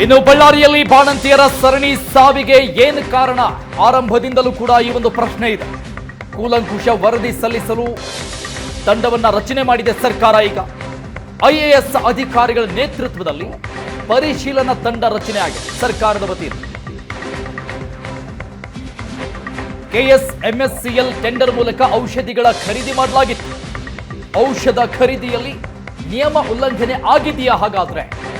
ಇನ್ನು ಬಳ್ಳಾರಿಯಲ್ಲಿ ಬಾಣಂತಿಯರ ಸರಣಿ ಸಾವಿಗೆ ಏನು ಕಾರಣ? ಆರಂಭದಿಂದಲೂ ಕೂಡ ಈ ಒಂದು ಪ್ರಶ್ನೆ ಇದೆ. ಕೂಲಂಕುಷ ವರದಿ ಸಲ್ಲಿಸಲು ತಂಡವನ್ನ ರಚನೆ ಮಾಡಿದೆ ಸರ್ಕಾರ ಈಗ. ಐಎಎಸ್ ಅಧಿಕಾರಿಗಳ ನೇತೃತ್ವದಲ್ಲಿ ಪರಿಶೀಲನಾ ತಂಡ ರಚನೆ ಆಗಿದೆ. ಸರ್ಕಾರದ ವತಿಯಿಂದ. ಕೆಎಸ್ಎಂಎಸ್ಸಿಎಲ್ ಟೆಂಡರ್ ಮೂಲಕ ಔಷಧಿಗಳ ಖರೀದಿ ಮಾಡಲಾಗಿತ್ತು. ಔಷಧ ಖರೀದಿಯಲ್ಲಿ ನಿಯಮ ಉಲ್ಲಂಘನೆ ಆಗಿದೆಯಾ ಹಾಗಾದ್ರೆ?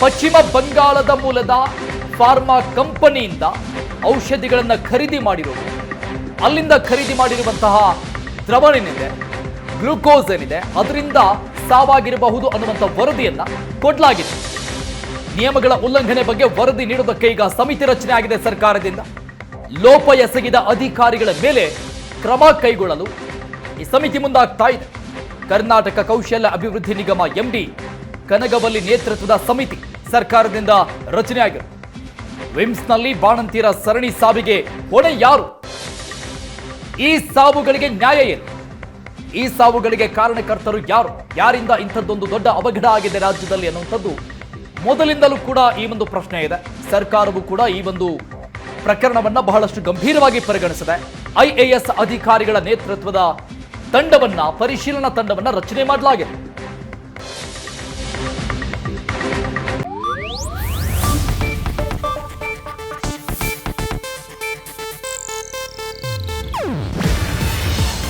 ಪಶ್ಚಿಮ ಬಂಗಾಳದ ಮೂಲದ ಫಾರ್ಮಾ ಕಂಪನಿಯಿಂದ ಔಷಧಿಗಳನ್ನು ಖರೀದಿ ಮಾಡಿರೋದು. ಅಲ್ಲಿಂದ ಖರೀದಿ ಮಾಡಿರುವಂತಹ ದ್ರವ ಏನಿದೆ ಗ್ಲುಕೋಸ್ ಏನಿದೆ ಅದರಿಂದ ಸಾವಾಗಿರಬಹುದು ಅನ್ನುವಂಥ ವರದಿಯನ್ನು ಕೊಡಲಾಗಿದೆ. ನಿಯಮಗಳ ಉಲ್ಲಂಘನೆ ಬಗ್ಗೆ ವರದಿ ನೀಡುವುದಕ್ಕೆ ಈಗ ಸಮಿತಿ ರಚನೆ ಆಗಿದೆ ಸರ್ಕಾರದಿಂದ. ಲೋಪ ಎಸಗಿದ ಅಧಿಕಾರಿಗಳ ಮೇಲೆ ಕ್ರಮ ಕೈಗೊಳ್ಳಲು ಈ ಸಮಿತಿ ಮುಂದಾಗ್ತಾ ಇದೆ. ಕರ್ನಾಟಕ ಕೌಶಲ್ಯ ಅಭಿವೃದ್ಧಿ ನಿಗಮ ಎಂಡಿ ಕನಗವಲ್ಲಿ ನೇತೃತ್ವದ ಸಮಿತಿ ಸರ್ಕಾರದಿಂದ ರಚನೆಯಾಗಿದೆ. ವಿಮ್ಸ್ನಲ್ಲಿ ಬಾಣಂತಿಯರ ಸರಣಿ ಸಾವಿಗೆ ಹೊಣೆ ಯಾರು? ಈ ಸಾವುಗಳಿಗೆ ನ್ಯಾಯ ಏನು? ಈ ಸಾವುಗಳಿಗೆ ಕಾರಣಕರ್ತರು ಯಾರು? ಯಾರಿಂದ ಇಂಥದ್ದೊಂದು ದೊಡ್ಡ ಅವಘಡ ಆಗಿದೆ ರಾಜ್ಯದಲ್ಲಿ ಅನ್ನುವಂಥದ್ದು ಮೊದಲಿಂದಲೂ ಕೂಡ ಈ ಒಂದು ಪ್ರಶ್ನೆ ಇದೆ. ಸರ್ಕಾರವು ಕೂಡ ಈ ಒಂದು ಪ್ರಕರಣವನ್ನ ಬಹಳಷ್ಟು ಗಂಭೀರವಾಗಿ ಪರಿಗಣಿಸಿದೆ. ಐಎಎಸ್ ಅಧಿಕಾರಿಗಳ ನೇತೃತ್ವದ ತಂಡವನ್ನ, ಪರಿಶೀಲನಾ ತಂಡವನ್ನ ರಚನೆ ಮಾಡಲಾಗಿದೆ.